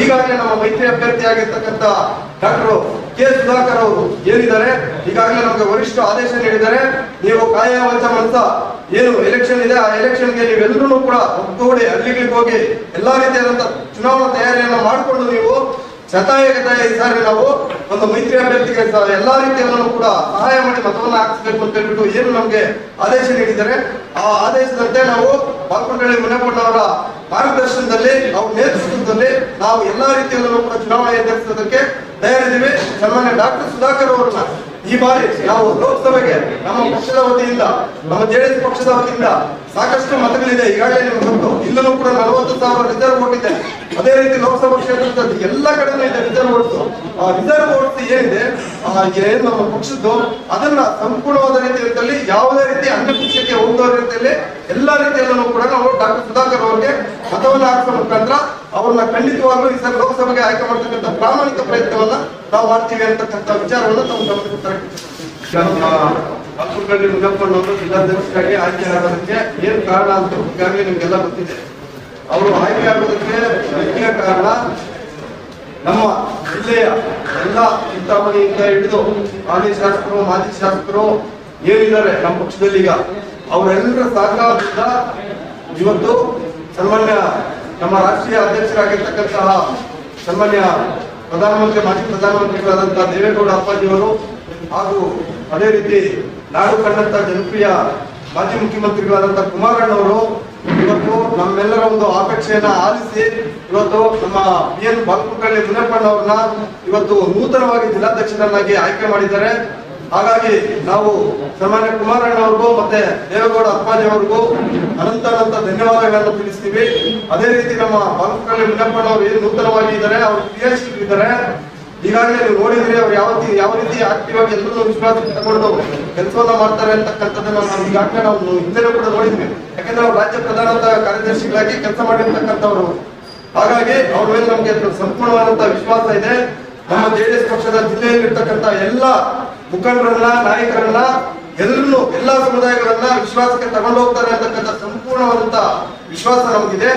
ಈಗಾಗಲೇ ನಮ್ಮ ಮೈತ್ರಿ ಅಭ್ಯರ್ಥಿಯಾಗಿರ್ತಕ್ಕಂಥ ಡಾಕ್ಟರ್ ಕೆ ಸುಧಾಕರ್ ಅವರು ಏನಿದ್ದಾರೆ ಈಗಾಗಲೇ ನಮಗೆ ವರಿಷ್ಠ ಆದೇಶ ನೀಡಿದ್ದಾರೆ. ನೀವು ಕಾಯ ಮನಸ ಏನು ಎಲೆಕ್ಷನ್ ಇದೆ, ಆ ಎಲೆಕ್ಷನ್ಗೆ ನೀವೆಲ್ಲರೂ ಕೂಡ ಒಗ್ಗೂಡಿ ಹಳ್ಳಿಗಳಿಗೆ ಹೋಗಿ ಎಲ್ಲಾ ರೀತಿಯಾದಂತ ಚುನಾವಣಾ ತಯಾರಿಯನ್ನು ಮಾಡಿಕೊಂಡು ನೀವು ಶತಾಯ ಗತಾಯ ಈ ನಾವು ಒಂದು ಮೈತ್ರಿ ಅಭ್ಯರ್ಥಿಗೆ ಎಲ್ಲಾ ರೀತಿಯಲ್ಲೂ ಕೂಡ ಸಹಾಯ ಮಾಡಿ ಮತವನ್ನು ಹಾಕಿಸ್ಬೇಕು ಅಂತ ಹೇಳ್ಬಿಟ್ಟು ಏನು ನಮಗೆ ಆದೇಶ ನೀಡಿದ್ದಾರೆ. ಆ ಆದೇಶದಂತೆ ನಾವು ಬಾಲ್ಕೊಂಡಳ್ಳಿ ಮುನೇಪಣ್ಣವರ ಮಾರ್ಗದರ್ಶನದಲ್ಲಿ, ಅವ್ರ ನೇತೃತ್ವದಲ್ಲಿ ನಾವು ಎಲ್ಲಾ ರೀತಿಯಲ್ಲೂ ಕೂಡ ಚುನಾವಣೆ ಎದುರಿಸೋದಕ್ಕೆ ತಯಾರಿದ್ದೀವಿ. ಸನ್ಮಾನ್ಯ ಡಾಕ್ಟರ್ ಸುಧಾಕರ್ ಅವರನ್ನ ಈ ಬಾರಿ ನಾವು ಲೋಕಸಭೆಗೆ ನಮ್ಮ ಪಕ್ಷದ ವತಿಯಿಂದ, ನಮ್ಮ ಜೆಡಿಎಸ್ ಪಕ್ಷದ ವತಿಯಿಂದ ಸಾಕಷ್ಟು ಮತಗಳಿದೆ. ಈಗಾಗಲೇ ನಿಮ್ಗೆ ಇಲ್ಲೂ ಕೂಡ ನಲವತ್ತು ಸಾವಿರ ರಿಸರ್ವ್ ಇದೆ. ಅದೇ ರೀತಿ ಲೋಕಸಭಾ ಕ್ಷೇತ್ರದ ಎಲ್ಲ ಕಡೆನೂ ಇದೆ ರಿಸರ್ವ್ ವೋಟ್ಸ್ ಆ ರಿಸರ್ವ್ ವೋಟ್ಸ್ ಏನಿದೆ ಏನು ನಮ್ಮ ಪಕ್ಷದ್ದು, ಅದನ್ನ ಸಂಪೂರ್ಣವಾದ ರೀತಿಯಲ್ಲಿ, ಯಾವುದೇ ರೀತಿ ಅನ್ಯ ಪಕ್ಷಕ್ಕೆ ಹೋಗುವ ರೀತಿಯಲ್ಲಿ, ಎಲ್ಲಾ ರೀತಿಯಲ್ಲೂ ಕೂಡ ನಾವು ಡಾಕ್ಟರ್ ಸುಧಾಕರ್ ಅವರಿಗೆ ಮತವನ್ನು ಹಾಕಿಸೋ ಮುಖಾಂತರ ಅವ್ರನ್ನ ಖಂಡಿತವಾಗ್ಲೂ ಈ ಲೋಕಸಭೆಗೆ ಆಯ್ಕೆ ಮಾಡ್ತಕ್ಕಂಥ ಪ್ರಾಮಾಣಿಕ ಪ್ರಯತ್ನವನ್ನ ನಾವು ಮಾಡ್ತೀವಿ ಅಂತಕ್ಕಂಥ ವಿಚಾರವನ್ನು ತಾವು ತರಕ್ಕೆ ಬಾಲ್ಕುಂಡಳ್ಳಿ ಮುಗಪ್ಪಣ್ಣವರು ಜಿಲ್ಲಾಧ್ಯಕ್ಷರಾಗಿ ಆಯ್ಕೆ ಆಗೋದಕ್ಕೆ ಏನ್ ಕಾರಣ ಅಂತ ಈಗಾಗಲೇ ನಿಮ್ಗೆಲ್ಲ ಗೊತ್ತಿದೆ. ಅವರು ಆಯ್ಕೆ ಆಗೋದಕ್ಕೆ ಮುಖ್ಯ ಕಾರಣ ನಮ್ಮ ಜಿಲ್ಲೆಯ ಎಲ್ಲ ಚಿಂತಾಮಣಿಯಿಂದ ಹಿಡಿದು ಹಾಲಿ ಶಾಸಕರು, ಮಾಜಿ ಶಾಸಕರು ಏನಿದ್ದಾರೆ ನಮ್ಮ ಪಕ್ಷದಲ್ಲಿ ಈಗ. ಅವರೆಲ್ಲರ ಸಹಕಾರದಿಂದ ಇವತ್ತು ಸನ್ಮಾನ್ಯ ನಮ್ಮ ರಾಷ್ಟ್ರೀಯ ಅಧ್ಯಕ್ಷರಾಗಿರ್ತಕ್ಕಂತಹ ಸನ್ಮಾನ್ಯ ಪ್ರಧಾನಮಂತ್ರಿ, ಮಾಜಿ ಪ್ರಧಾನಮಂತ್ರಿಗಳಾದಂತಹ ದೇವೇಗೌಡ ಅಪ್ಪಾಜಿಯವರು ಹಾಗೂ ಅದೇ ರೀತಿ ನಾಡು ಕಂಡಂತಹ ಜನಪ್ರಿಯ ಮಾಜಿ ಮುಖ್ಯಮಂತ್ರಿಗಳಾದಂತಹ ಕುಮಾರಣ್ಣವರು ಇವತ್ತು ನಮ್ಮೆಲ್ಲರ ಒಂದು ಅಪೇಕ್ಷೆಯನ್ನ ಆಲಿಸಿ ಇವತ್ತು ನಮ್ಮ ಬಿ ಎನ್ ಬಾಲ್ಕುಂಡಳ್ಳಿ ಮುನಪ್ಪಣ್ಣವ್ರನ್ನ ಇವತ್ತು ನೂತನವಾಗಿ ಜಿಲ್ಲಾಧ್ಯಕ್ಷರನ್ನಾಗಿ ಆಯ್ಕೆ ಮಾಡಿದ್ದಾರೆ. ಹಾಗಾಗಿ ನಾವು ಸನ್ಮಾನ್ಯ ಕುಮಾರಣ್ಣ ಅವ್ರಿಗೂ ಮತ್ತೆ ದೇವೇಗೌಡ ಅಪ್ಪಾಜಿ ಅವ್ರಿಗೂ ಅನಂತ ಅನಂತ ಧನ್ಯವಾದಗಳನ್ನು ತಿಳಿಸ್ತೀವಿ. ಅದೇ ರೀತಿ ನಮ್ಮ ಬಾಲಕಳ್ಳಿ ಅವರು ಏನು ನೂತನವಾಗಿ ಇದ್ದಾರೆ, ಅವರು ಕ್ರಿಯಾಶೀಲರಿದ್ದಾರೆ ಈಗಾಗಲೇ ನೀವು ನೋಡಿದ್ರೆ ಅವ್ರು ಯಾವ ರೀತಿ ಯಾವ ರೀತಿ ಆಕ್ಟಿವ್ ಆಗಿ ಎಲ್ಲರೂ ವಿಶ್ವಾಸ ತಗೊಂಡು ಕೆಲಸವನ್ನ ಮಾಡ್ತಾರೆ ಅಂತಕ್ಕಂಥದ್ದನ್ನ ನಾವು ಈಗಾಗಲೇ ನಾವು ಹಿಂದೆ ಕೂಡ ನೋಡಿದ್ವಿ. ಯಾಕಂದ್ರೆ ಅವ್ರು ರಾಜ್ಯ ಪ್ರಧಾನ ಕಾರ್ಯದರ್ಶಿಗಳಾಗಿ ಕೆಲಸ ಮಾಡಿರ್ತಕ್ಕಂಥವ್ರು. ಹಾಗಾಗಿ ಅವ್ರ ಮೇಲೆ ನಮಗೆ ಸಂಪೂರ್ಣವಾದಂತಹ ವಿಶ್ವಾಸ ಇದೆ. ನಮ್ಮ ಜೆಡಿಎಸ್ ಪಕ್ಷದ ಜಿಲ್ಲೆಯಲ್ಲಿರ್ತಕ್ಕಂಥ ಎಲ್ಲ ಮುಖಂಡರನ್ನ, ನಾಯಕರನ್ನ ಎಲ್ಲರೂ ಎಲ್ಲಾ ಸಮುದಾಯಗಳನ್ನ ವಿಶ್ವಾಸಕ್ಕೆ ತಗೊಂಡು ಹೋಗ್ತಾರೆ ಅಂತಕ್ಕಂಥ ಸಂಪೂರ್ಣವಾದಂತ ವಿಶ್ವಾಸ ನಮಗಿದೆ.